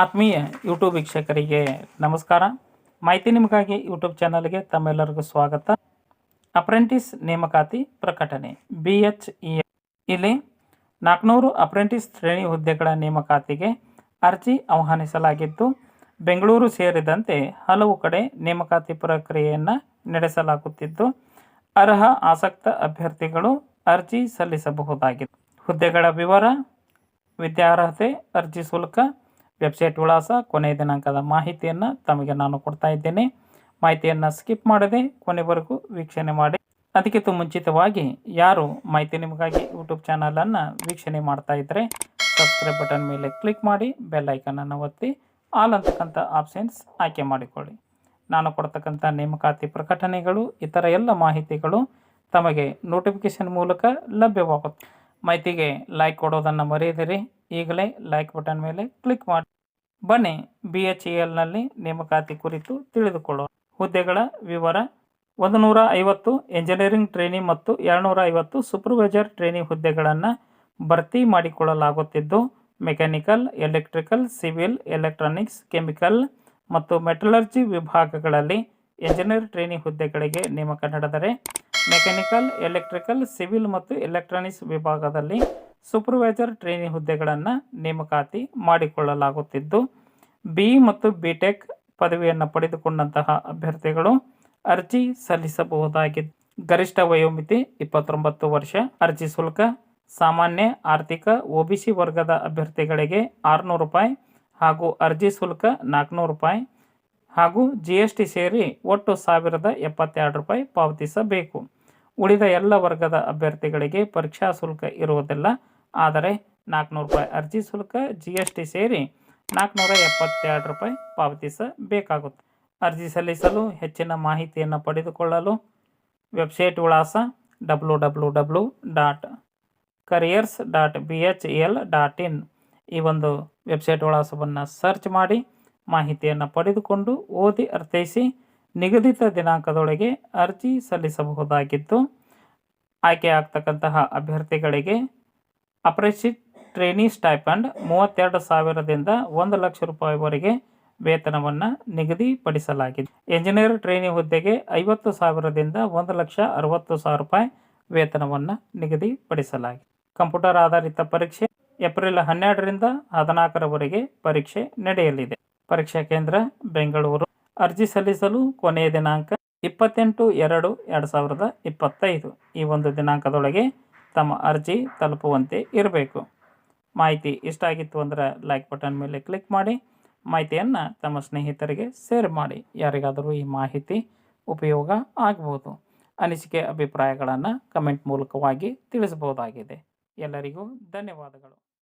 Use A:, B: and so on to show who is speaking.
A: ಆತ್ಮೀಯ ಯೂಟ್ಯೂಬ್ ವೀಕ್ಷಕರಿಗೆ ನಮಸ್ಕಾರ. ಮಾಹಿತಿ ನಿಮಗಾಗಿ ಯೂಟ್ಯೂಬ್ ಚಾನಲ್ಗೆ ತಮ್ಮೆಲ್ಲರಿಗೂ ಸ್ವಾಗತ. ಅಪ್ರೆಂಟಿಸ್ ನೇಮಕಾತಿ ಪ್ರಕಟಣೆ ಬಿ ಎಚ್ ಇ ಇಲ್ಲಿ ನಾಲ್ಕುನೂರು ಅಪ್ರೆಂಟಿಸ್ ಶ್ರೇಣಿ ಹುದ್ದೆಗಳ ನೇಮಕಾತಿಗೆ ಅರ್ಜಿ ಆಹ್ವಾನಿಸಲಾಗಿದ್ದು, ಬೆಂಗಳೂರು ಸೇರಿದಂತೆ ಹಲವು ಕಡೆ ನೇಮಕಾತಿ ಪ್ರಕ್ರಿಯೆಯನ್ನು ನಡೆಸಲಾಗುತ್ತಿದ್ದು, ಅರ್ಹ ಆಸಕ್ತ ಅಭ್ಯರ್ಥಿಗಳು ಅರ್ಜಿ ಸಲ್ಲಿಸಬಹುದಾಗಿದೆ. ಹುದ್ದೆಗಳ ವಿವರ, ವಿದ್ಯಾರ್ಹತೆ, ಅರ್ಜಿ ಶುಲ್ಕ ವೆಬ್ಸೈಟ್ ವಿಳಾಸ ಕೊನೆಯ ದಿನಾಂಕದ ಮಾಹಿತಿಯನ್ನು ತಮಗೆ ನಾನು ಕೊಡ್ತಾ ಇದ್ದೇನೆ. ಮಾಹಿತಿಯನ್ನು ಸ್ಕಿಪ್ ಮಾಡದೆ ಕೊನೆವರೆಗೂ ವೀಕ್ಷಣೆ ಮಾಡಿ. ಅದಕ್ಕಿಂತ ಮುಂಚಿತವಾಗಿ ಯಾರು ಮಾಹಿತಿ ನಿಮಗಾಗಿ ಯೂಟ್ಯೂಬ್ ಚಾನಲನ್ನು ವೀಕ್ಷಣೆ ಮಾಡ್ತಾ ಇದ್ದರೆ ಸಬ್ಸ್ಕ್ರೈಬ್ ಬಟನ್ ಮೇಲೆ ಕ್ಲಿಕ್ ಮಾಡಿ, ಬೆಲ್ ಐಕನನ್ನು ಒತ್ತಿ, ಆಲ್ ಅಂತಕ್ಕಂಥ ಆಪ್ಷನ್ಸ್ ಆಯ್ಕೆ ಮಾಡಿಕೊಳ್ಳಿ. ನಾನು ಕೊಡ್ತಕ್ಕಂಥ ನೇಮಕಾತಿ ಪ್ರಕಟಣೆಗಳು, ಇತರ ಎಲ್ಲ ಮಾಹಿತಿಗಳು ತಮಗೆ ನೋಟಿಫಿಕೇಶನ್ ಮೂಲಕ ಲಭ್ಯವಾಗುತ್ತೆ ಮಾಹಿತಿಗೆ ಲೈಕ್ ಕೊಡೋದನ್ನು ಮರೆಯದಿರಿ. ಈಗಲೇ ಲೈಕ್ ಬಟನ್ ಮೇಲೆ ಕ್ಲಿಕ್ ಮಾಡಿ. ಬನ್ನಿ ಬಿ ಎಚ್ ಇ ಎಲ್ನಲ್ಲಿ ನೇಮಕಾತಿ ಕುರಿತು ತಿಳಿದುಕೊಳ್ಳೋಣ. ಹುದ್ದೆಗಳ ವಿವರ ಒಂದು ನೂರ ಐವತ್ತು ಎಂಜಿನಿಯರಿಂಗ್ ಟ್ರೈನಿ ಮತ್ತು ಎರಡುನೂರ ಐವತ್ತು ಸೂಪರ್ವೈಸರ್ ಟ್ರೇನಿ ಹುದ್ದೆಗಳನ್ನು ಭರ್ತಿ ಮಾಡಿಕೊಳ್ಳಲಾಗುತ್ತಿದ್ದು mechanical electrical civil electronics chemical ಮತ್ತು ಮೆಟಲರ್ಜಿ ವಿಭಾಗಗಳಲ್ಲಿ ಎಂಜಿನಿಯರ್ ಟ್ರೇನಿ ಹುದ್ದೆಗಳಿಗೆ ನೇಮಕ ನಡೆದರೆ ಮೆಕ್ಯಾನಿಕಲ್ ಎಲೆಕ್ಟ್ರಿಕಲ್ ಸಿವಿಲ್ ಮತ್ತು ಎಲೆಕ್ಟ್ರಾನಿಕ್ಸ್ ವಿಭಾಗದಲ್ಲಿ ಸೂಪರ್ವೈಸರ್ ಟ್ರೈನಿ ಹುದ್ದೆಗಳನ್ನು ನೇಮಕಾತಿ ಮಾಡಿಕೊಳ್ಳಲಾಗುತ್ತಿದ್ದು, ಬಿ ಮತ್ತು ಬಿ ಟೆಕ್ ಪದವಿಯನ್ನು ಪಡೆದುಕೊಂಡಂತಹ ಅಭ್ಯರ್ಥಿಗಳು ಅರ್ಜಿ ಸಲ್ಲಿಸಬಹುದಾಗಿದ್ದು ಗರಿಷ್ಠ ವಯೋಮಿತಿ ಇಪ್ಪತ್ತೊಂಬತ್ತು ವರ್ಷ, ಅರ್ಜಿ ಶುಲ್ಕ, ಸಾಮಾನ್ಯ ಆರ್ಥಿಕ ಒಬಿಸಿ ವರ್ಗದ ಅಭ್ಯರ್ಥಿಗಳಿಗೆ ಆರುನೂರು ರೂಪಾಯಿ ಹಾಗೂ ಅರ್ಜಿ ಶುಲ್ಕ ನಾಲ್ಕುನೂರು ರೂಪಾಯಿ ಹಾಗೂ ಜಿ ಎಸ್ ಟಿ ಸೇರಿ ಒಟ್ಟು ಸಾವಿರದ ಎಪ್ಪತ್ತೆರಡು ರೂಪಾಯಿ ಪಾವತಿಸಬೇಕು. ಉಳಿದ ಎಲ್ಲ ವರ್ಗದ ಅಭ್ಯರ್ಥಿಗಳಿಗೆ ಪರೀಕ್ಷಾ ಶುಲ್ಕ ಇರುವುದಿಲ್ಲ. ಆದರೆ ನಾಲ್ಕುನೂರು ರೂಪಾಯಿ ಅರ್ಜಿ ಶುಲ್ಕ ಜಿ ಎಸ್ ಟಿ ಸೇರಿ ನಾಲ್ಕುನೂರ ಎಪ್ಪತ್ತೆರಡು ರೂಪಾಯಿ ಪಾವತಿಸಬೇಕಾಗುತ್ತೆ ಅರ್ಜಿ ಸಲ್ಲಿಸಲು ಹೆಚ್ಚಿನ ಮಾಹಿತಿಯನ್ನು ಪಡೆದುಕೊಳ್ಳಲು ವೆಬ್ಸೈಟ್ ವಿಳಾಸ W W W dot careers dot B H L dot in. ಈ ಒಂದು ವೆಬ್ಸೈಟ್ ವಿಳಾಸವನ್ನು ಸರ್ಚ್ ಮಾಡಿ ಮಾಹಿತಿಯನ್ನು ಪಡೆದುಕೊಂಡು ಓದಿ ಅರ್ಥೈಸಿ ನಿಗದಿತ ದಿನಾಂಕದೊಳಗೆ ಅರ್ಜಿ ಸಲ್ಲಿಸಬಹುದಾಗಿದ್ದು, ಆಯ್ಕೆ ಆಗ್ತಕ್ಕಂತಹ ಅಭ್ಯರ್ಥಿಗಳಿಗೆ ಅಪ್ರೆಸಿಟ್ ಟ್ರೈನಿ ಸ್ಟೈಪಂಡ್ ಮೂವತ್ತೆರಡು ಸಾವಿರದಿಂದ ಒಂದು ಲಕ್ಷ ರೂಪಾಯಿವರೆಗೆ ವೇತನವನ್ನು ನಿಗದಿಪಡಿಸಲಾಗಿದೆ. ಎಂಜಿನಿಯರ್ ಟ್ರೈನಿ ಹುದ್ದೆಗೆ ಐವತ್ತು ಸಾವಿರದಿಂದ ಒಂದು ಲಕ್ಷ ಅರವತ್ತು ಸಾವಿರ ರೂಪಾಯಿ ವೇತನವನ್ನು ನಿಗದಿಪಡಿಸಲಾಗಿದೆ. ಕಂಪ್ಯೂಟರ್ ಆಧಾರಿತ ಪರೀಕ್ಷೆ ಏಪ್ರಿಲ್ ಹನ್ನೆರಡರಿಂದ ಹದಿನಾಲ್ಕರವರೆಗೆ ಪರೀಕ್ಷೆ ನಡೆಯಲಿದೆ. ಪರೀಕ್ಷಾ ಕೇಂದ್ರ ಬೆಂಗಳೂರು. ಅರ್ಜಿ ಸಲ್ಲಿಸಲು ಕೊನೆಯ ದಿನಾಂಕ ಇಪ್ಪತ್ತೆಂಟು ಎರಡು ಎರಡು ಸಾವಿರದ ಇಪ್ಪತ್ತೈದು. ಈ ಒಂದು ದಿನಾಂಕದೊಳಗೆ ತಮ್ಮ ಅರ್ಜಿ ತಲುಪುವಂತೆ ಇರಬೇಕು. ಮಾಹಿತಿ ಇಷ್ಟ ಆಗಿತ್ತು ಅಂದರೆ ಲೈಕ್ ಬಟನ್ ಮೇಲೆ ಕ್ಲಿಕ್ ಮಾಡಿ. ಮಾಹಿತಿಯನ್ನು ತಮ್ಮ ಸ್ನೇಹಿತರಿಗೆ ಶೇರ್ ಮಾಡಿ. ಯಾರಿಗಾದರೂ ಈ ಮಾಹಿತಿ ಉಪಯೋಗ ಆಗ್ಬೋದು. ಅನಿಸಿಕೆ ಅಭಿಪ್ರಾಯಗಳನ್ನು ಕಮೆಂಟ್ ಮೂಲಕವಾಗಿ ತಿಳಿಸಬಹುದಾಗಿದೆ. ಎಲ್ಲರಿಗೂ ಧನ್ಯವಾದಗಳು.